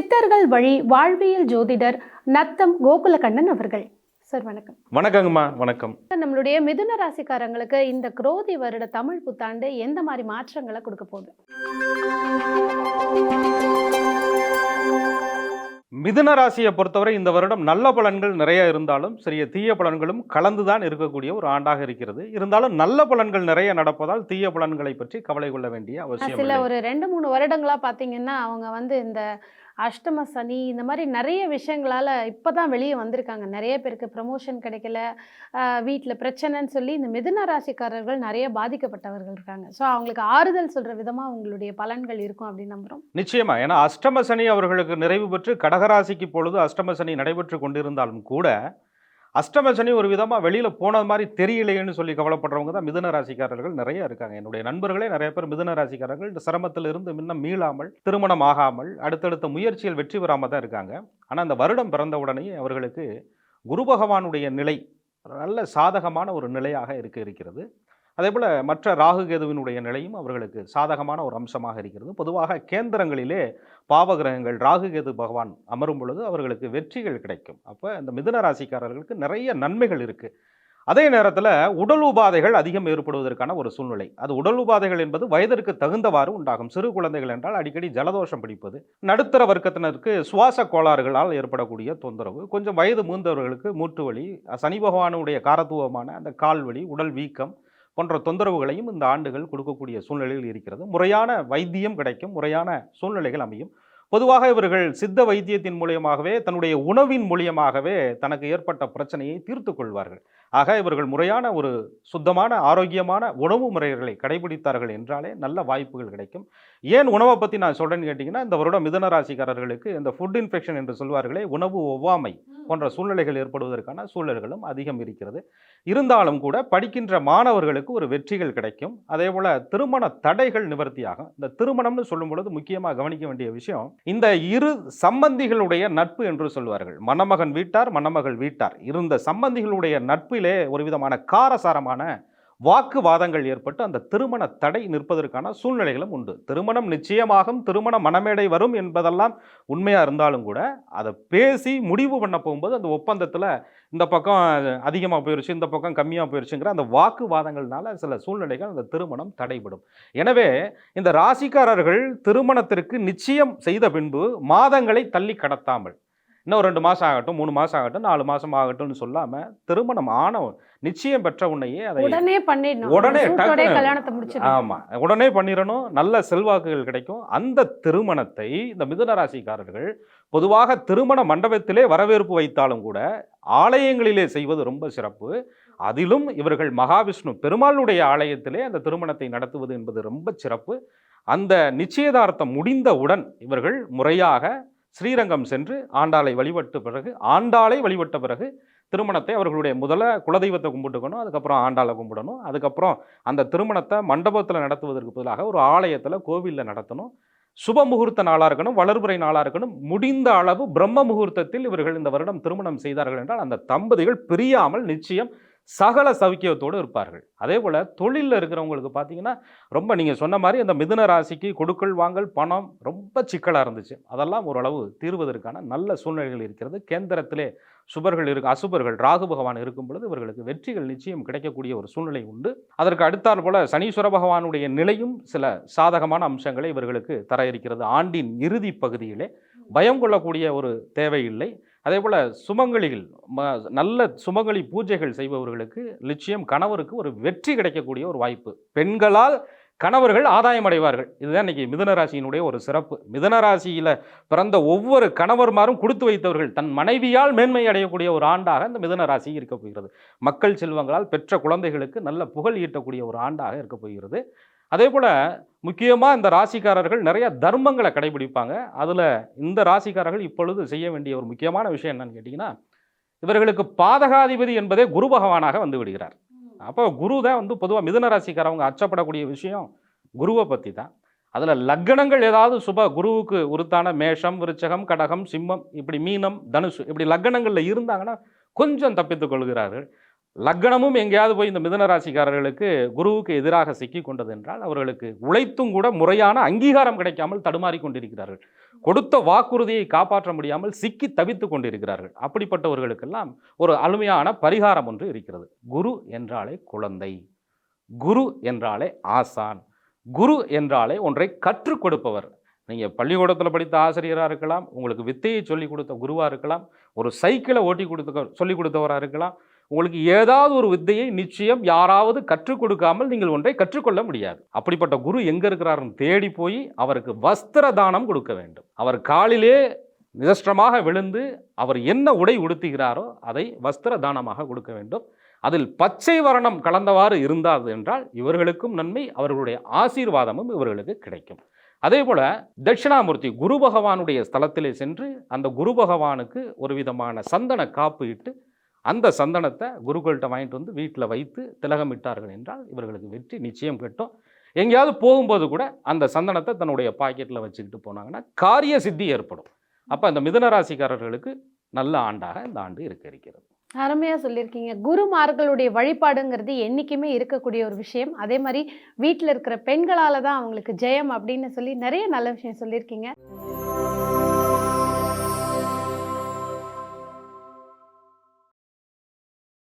சித்தர்கள் வழி வாழ்வியல் ஜோதிடர் நத்தம் கோகுலகண்ணன் அவர்கள். சார் வணக்கம். வணக்கங்கம்மா வணக்கம். நம்மளுடைய மிதுன ராசிக்காரங்களுக்கு இந்த குரோதி வருட தமிழ் புத்தாண்டு எந்த மாதிரி மாற்றங்களை கொடுக்க போகுது? மிதுன ராசியை பொறுத்தவரை இந்த வருடம் நல்ல பலன்கள் நிறைய இருந்தாலும் சிறிய தீய பலன்களும் கலந்துதான் இருக்கக்கூடிய ஒரு ஆண்டாக இருக்கிறது. இருந்தாலும் நல்ல பலன்கள் நிறைய நடப்பதால் தீய பலன்களை பற்றி கவலை கொள்ள வேண்டிய அவசியம் சில. ஒரு ரெண்டு மூணு வருடங்களா பாத்தீங்கன்னா அவங்க வந்து இந்த அஷ்டம சனி இந்த மாதிரி நிறைய விஷயங்களால் இப்போ தான் வெளியே வந்திருக்காங்க. நிறைய பேருக்கு ப்ரமோஷன் கிடைக்கல. வீட்டில் பிரச்சனைன்னு சொல்லி இந்த மிதுன ராசிக்காரர்கள் நிறைய பாதிக்கப்பட்டவர்கள் இருக்காங்க. ஸோ அவங்களுக்கு ஆறுதல் சொல்கிற விதமாக அவங்களுடைய பலன்கள் இருக்கும் அப்படின்னு நம்புறோம். நிச்சயமாக ஏன்னா அஷ்டம சனி அவர்களுக்கு நிறைவு பெற்று கடகராசிக்கு பொழுது அஷ்டம சனி நடைபெற்று கொண்டிருந்தாலும் கூட அஷ்டம சனி ஒரு விதமாக வெளியில் போனது மாதிரி தெரியலையேன்னு சொல்லி கவலைப்படுறவங்க தான் மிதுன ராசிக்காரர்கள் நிறைய இருக்காங்க. என்னுடைய நண்பர்களே நிறைய பேர் மிதுன ராசிக்காரர்கள். இந்த சிரமத்தில் இருந்து முன்னம் மீளாமல் திருமணம் ஆகாமல் அடுத்தடுத்த முயற்சியில் வெற்றி பெறாமல் தான் இருக்காங்க. ஆனால் அந்த வருடம் பிறந்த உடனே அவர்களுக்கு குரு பகவானுடைய நிலை நல்ல சாதகமான ஒரு நிலையாக இருக்க இருக்கிறது. அதே போல் மற்ற ராகு கேதுவினுடைய நிலையும் அவர்களுக்கு சாதகமான ஒரு அம்சமாக இருக்கிறது. பொதுவாக கேந்திரங்களிலே பாவகிரகங்கள் ராகு கேது பகவான் அமரும் பொழுது அவர்களுக்கு வெற்றிகள் கிடைக்கும். அப்போ இந்த மிதுன ராசிக்காரர்களுக்கு நிறைய நன்மைகள் இருக்குது அதே நேரத்தில் உடல் உபாதைகள் அதிகம் ஏற்படுவதற்கான ஒரு சூழ்நிலை. அது உடல் உபாதைகள் என்பது வயதிற்கு தகுந்தவாறு உண்டாகும். சிறு குழந்தைகள் என்றால் அடிக்கடி ஜலதோஷம் பிடிப்பது நடுத்தர வர்க்கத்தினருக்கு சுவாச கோளாறுகளால் ஏற்படக்கூடிய தொந்தரவு கொஞ்சம் வயது மூந்தவர்களுக்கு மூட்டு வலி சனி பகவானுடைய காரத்துவமான அந்த கால் வலி உடல் வீக்கம் போன்ற தொந்தரவுகளையும் இந்த ஆண்டுகள் கொடுக்கக்கூடிய சூழ்நிலையில் இருக்கிறது. முறையான வைத்தியம் கிடைக்கும். முறையான சூழ்நிலைகள் அமையும். பொதுவாக இவர்கள் சித்த வைத்தியத்தின் மூலியமாகவே தன்னுடைய உணவின் மூலியமாகவே தனக்கு ஏற்பட்ட பிரச்சனையை தீர்த்து கொள்வார்கள். ஆக இவர்கள் முறையான ஒரு சுத்தமான ஆரோக்கியமான உணவு முறைகளை கடைபிடித்தார்கள் என்றாலே நல்ல வாய்ப்புகள் கிடைக்கும். ஏன் உணவை பற்றி நான் சொல்கிறேன்னு கேட்டிங்கன்னா இந்த வருடம் மிதன ராசிக்காரர்களுக்கு இந்த ஃபுட் இன்ஃபெக்ஷன் என்று சொல்வார்களே உணவு ஒவ்வாமை போன்ற சூழ்நிலைகள் ஏற்படுவதற்கான சூழல்களும் அதிகம் இருக்கிறது. இருந்தாலும் கூட படிக்கின்ற மாணவர்களுக்கு ஒரு வெற்றிகள் கிடைக்கும். அதே போல் திருமண தடைகள் நிவர்த்தியாகும். இந்த திருமணம்னு சொல்லும் பொழுது முக்கியமாக கவனிக்க வேண்டிய விஷயம் இந்த இரு சம்பந்திகளுடைய நட்பு என்று சொல்வார்கள். மணமகன் வீட்டார் மணமகள் வீட்டார். இருந்த சம்பந்திகளுடைய நட்பிலே ஒரு விதமான காரசாரமான வாக்குவாதங்கள் ஏற்பட்டு அந்த திருமண தடை நிற்பதற்கான சூழ்நிலைகளும் உண்டு. திருமணம் நிச்சயமாகும் திருமண மனமேடை வரும் என்பதெல்லாம் உண்மையாக இருந்தாலும் கூட அதை பேசி முடிவு பண்ண போகும்போது அந்த ஒப்பந்தத்தில் இந்த பக்கம் அதிகமாக போயிடுச்சு இந்த பக்கம் கம்மியாக போயிடுச்சுங்கிற அந்த வாக்குவாதங்கள்னால சில சூழ்நிலைகள் அந்த திருமணம் தடைபடும். எனவே இந்த ராசிக்காரர்கள் திருமணத்திற்கு நிச்சயம் செய்த பின்பு மாதங்களை தள்ளி கடத்தாமல் இன்னும் ரெண்டு மாதம் ஆகட்டும் மூணு மாதம் ஆகட்டும் நாலு மாதம் ஆகட்டும்னு சொல்லாமல் திருமணம் ஆன நிச்சயம் பெற்ற உன்னையே அதை உடனே பண்ணிடணும். உடனே. கல்யாணத்தை முடிச்சிடணும். ஆமா. உடனே பண்ணிடணும். நல்ல செல்வாக்குகள் கிடைக்கும். அந்த திருமணத்தை இந்த மிதுன ராசிக்காரர்கள் பொதுவாக திருமண மண்டபத்திலே வரவேற்பு வைத்தாலும் கூட ஆலயங்களிலே செய்வது ரொம்ப சிறப்பு. அதிலும் இவர்கள் மகாவிஷ்ணு பெருமாளுடைய ஆலயத்திலே அந்த திருமணத்தை நடத்துவது என்பது ரொம்ப சிறப்பு. அந்த நிச்சயதார்த்தம் முடிந்தவுடன் இவர்கள் முறையாக ஸ்ரீரங்கம் சென்று ஆண்டாளை வழிபட்ட பிறகு ஆண்டாளை வழிபட்ட பிறகு திருமணத்தை அவர்களுடைய முதல்ல குலதெய்வத்தை கும்பிட்டுக்கணும் அதுக்கப்புறம் ஆண்டாளை கும்பிடணும் அதுக்கப்புறம் அந்த திருமணத்தை மண்டபத்தில் நடத்துவதற்கு பதிலாக ஒரு ஆலயத்தில் கோவிலில் நடத்தணும். சுப முகூர்த்த நாளாக இருக்கணும் வளர்புறை நாளாக இருக்கணும். முடிந்த அளவு பிரம்ம முகூர்த்தத்தில் இவர்கள் இந்த வருடம் திருமணம் செய்தார்கள் என்றால் அந்த தம்பதிகள் பிரியாமல் நிச்சயம் சகல சவுக்கியத்தோடு இருப்பார்கள். அதே போல் தொழிலில் இருக்கிறவங்களுக்கு பார்த்தீங்கன்னா ரொம்ப நீங்கள் சொன்ன மாதிரி அந்த மிதுன ராசிக்கு கொடுக்கல் வாங்கல் பணம் ரொம்ப சிக்கலாக இருந்துச்சு. அதெல்லாம் ஓரளவு தீர்வதற்கான நல்ல சூழ்நிலைகள் இருக்கிறது. கேந்திரத்திலே சுபர்கள் இருக்கு அசுபர்கள் ராகு பகவான் இருக்கும் பொழுது இவர்களுக்கு வெற்றிகள் நிச்சயம் கிடைக்கக்கூடிய ஒரு சூழ்நிலை உண்டு. அதற்கு அடுத்தால் போல சனீஸ்வர பகவானுடைய நிலையும் சில சாதகமான அம்சங்களை இவர்களுக்கு தர இருக்கிறது. ஆண்டின் இறுதி பகுதியிலே பயம் கொள்ளக்கூடிய ஒரு தேவையில்லை. அதே போல் சுமங்கலிகள் ம- நல்ல சுமங்கலி பூஜைகள் செய்பவர்களுக்கு நிச்சயம் கணவருக்கு ஒரு வெற்றி கிடைக்கக்கூடிய ஒரு வாய்ப்பு. பெண்களால் கணவர்கள் ஆதாயம் அடைவார்கள் இதுதான் இன்னைக்கு மிதனராசியினுடைய ஒரு சிறப்பு. மிதனராசியில் பிறந்த ஒவ்வொரு கணவர்மாரும் கொடுத்து வைத்தவர்கள் தன் மனைவியால் மேன்மை அடையக்கூடிய ஒரு ஆண்டாக இந்த மிதனராசி இருக்க போகிறது. மக்கள் செல்வங்களால் பெற்ற குழந்தைகளுக்கு நல்ல புகழ் ஈட்டக்கூடிய ஒரு ஆண்டாக இருக்க போகிறது. அதே போல் முக்கியமாக இந்த ராசிக்காரர்கள் நிறைய தர்மங்களை கடைபிடிப்பாங்க. அதில் இந்த ராசிக்காரர்கள் இப்பொழுது செய்ய வேண்டிய ஒரு முக்கியமான விஷயம் என்னன்னு கேட்டிங்கன்னா இவர்களுக்கு பாதகாதிபதி என்பதே குரு பகவானாக வந்து விடுகிறார். அப்போ குரு தான் வந்து பொதுவாக மிதுன ராசிக்காரவங்க அச்சப்படக்கூடிய விஷயம். குருவை பற்றி தான். அதில் லக்னங்கள் ஏதாவது சுப குருவுக்கு உருத்தான மேஷம் விருச்சகம் கடகம் சிம்மம் இப்படி மீனம் தனுசு இப்படி லக்னங்களில் இருந்தாங்கன்னா கொஞ்சம் தப்பித்துக் கொள்கிறார்கள். லக்னமும் எங்கேயாவது போய் இந்த மிதன ராசிக்காரர்களுக்கு குருவுக்கு எதிராக சிக்கி கொண்டது என்றால் அவர்களுக்கு உழைத்தும் கூட முறையான அங்கீகாரம் கிடைக்காமல் தடுமாறி கொண்டிருக்கிறார்கள். கொடுத்த வாக்குறுதியை காப்பாற்ற முடியாமல் சிக்கி தவித்து கொண்டிருக்கிறார்கள். அப்படிப்பட்டவர்களுக்கெல்லாம் ஒரு அருமையான பரிகாரம் ஒன்று இருக்கிறது. குரு என்றாலே குழந்தை. குரு என்றாலே ஆசான். குரு என்றாலே ஒன்றை கற்றுக் கொடுப்பவர். நீங்கள் பள்ளிக்கூடத்தில் படித்த ஆசிரியராக இருக்கலாம் உங்களுக்கு வித்தையை சொல்லிக் கொடுத்த குருவாக இருக்கலாம் ஒரு சைக்கிளை ஓட்டி கொடுத்த சொல்லிக் கொடுத்தவராக இருக்கலாம் உங்களுக்கு ஏதாவது ஒரு வித்தையை நிச்சயம் யாராவது கற்றுக் கொடுக்காமல் நீங்கள் ஒன்றை கற்றுக்கொள்ள முடியாது. அப்படிப்பட்ட குரு எங்கே இருக்கிறாருன்னு தேடி போய் அவருக்கு வஸ்திர தானம் கொடுக்க வேண்டும். அவர் காலிலே நிதஷ்டமாக விழுந்து அவர் என்ன உடை உடுத்துகிறாரோ அதை வஸ்திர தானமாக கொடுக்க வேண்டும். அதில் பச்சை வர்ணம் கலந்தவாறு இருந்தாது என்றால் இவர்களுக்கும் நன்மை அவர்களுடைய ஆசீர்வாதமும் இவர்களுக்கு கிடைக்கும். அதே போல தட்சிணாமூர்த்தி குரு பகவானுடைய ஸ்தலத்திலே சென்று அந்த குரு பகவானுக்கு ஒரு விதமான சந்தன காப்பு இட்டு அந்த சந்தனத்தை குருக்கள்கிட்ட வாங்கிட்டு வந்து வீட்டில் வைத்து திலகமிட்டார்கள் என்றால் இவர்களுக்கு வெற்றி நிச்சயம் கட்டும். எங்கேயாவது போகும்போது கூட அந்த சந்தனத்தை தன்னுடைய பாக்கெட்டில் வச்சுக்கிட்டு போனாங்கன்னா காரிய சித்தி ஏற்படும். அப்போ அந்த மிதனராசிக்காரர்களுக்கு நல்ல ஆண்டாக இந்த ஆண்டு இருக்க இருக்கிறது. அருமையாக சொல்லியிருக்கீங்க. குருமார்களுடைய வழிபாடுங்கிறது என்றைக்குமே இருக்கக்கூடிய ஒரு விஷயம். அதே மாதிரி வீட்டில் இருக்கிற பெண்களால் தான் அவங்களுக்கு ஜெயம் அப்படின்னு சொல்லி நிறைய நல்ல விஷயம் சொல்லியிருக்கீங்க.